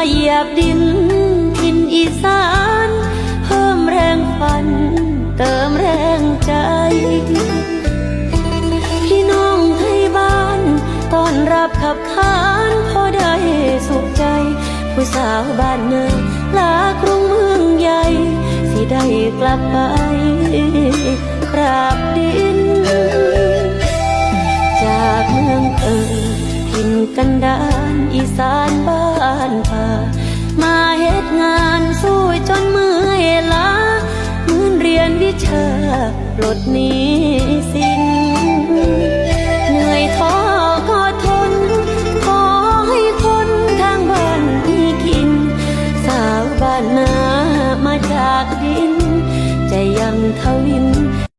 หยบดินทินอีสาน เพิ่มแรงฝัน เติมแรงใจ พี่น้องไทยบ้านต้อนรับขับขานพอได้สุขใจ ผู้สาวบ้านเนินลากรุงเมืองใหญ่ สิได้กลับไปกราบดิน จากเมืองเอิงถิ่นกันดานอีสานบ้าน สู้จนเมื่อยล้าเหมือนเรียนวิชาปลดนี้สิ้นเหนื่อยท้อก็ทน ขอให้คนทางบ้านมีกิน สาวบ้านนามาจากดินใจยังทวิน